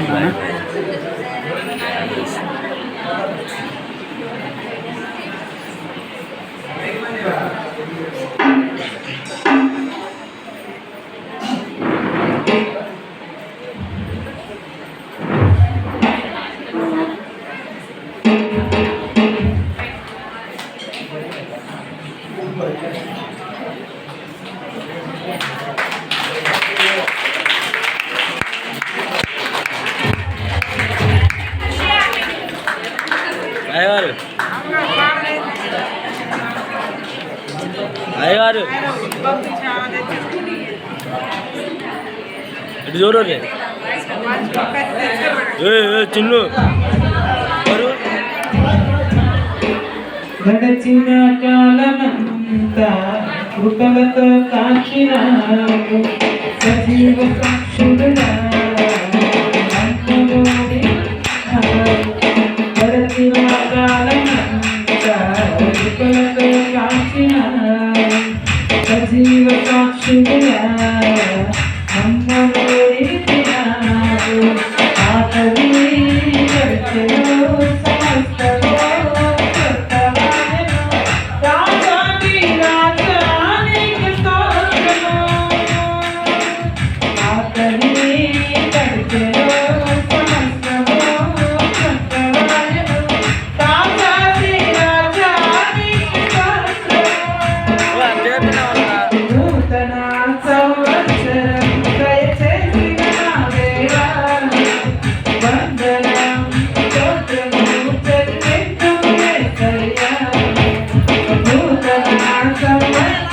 Amen. అయ్యగారు. అయ్యగారు. ఇటు చూడు ఏ చిన్ను. గడచిన కాలమంతా కృపలతో కాచినాము. సజీవ సాక్షుడు జీవ సాక్షిగా మమ్మల్ని Yeah.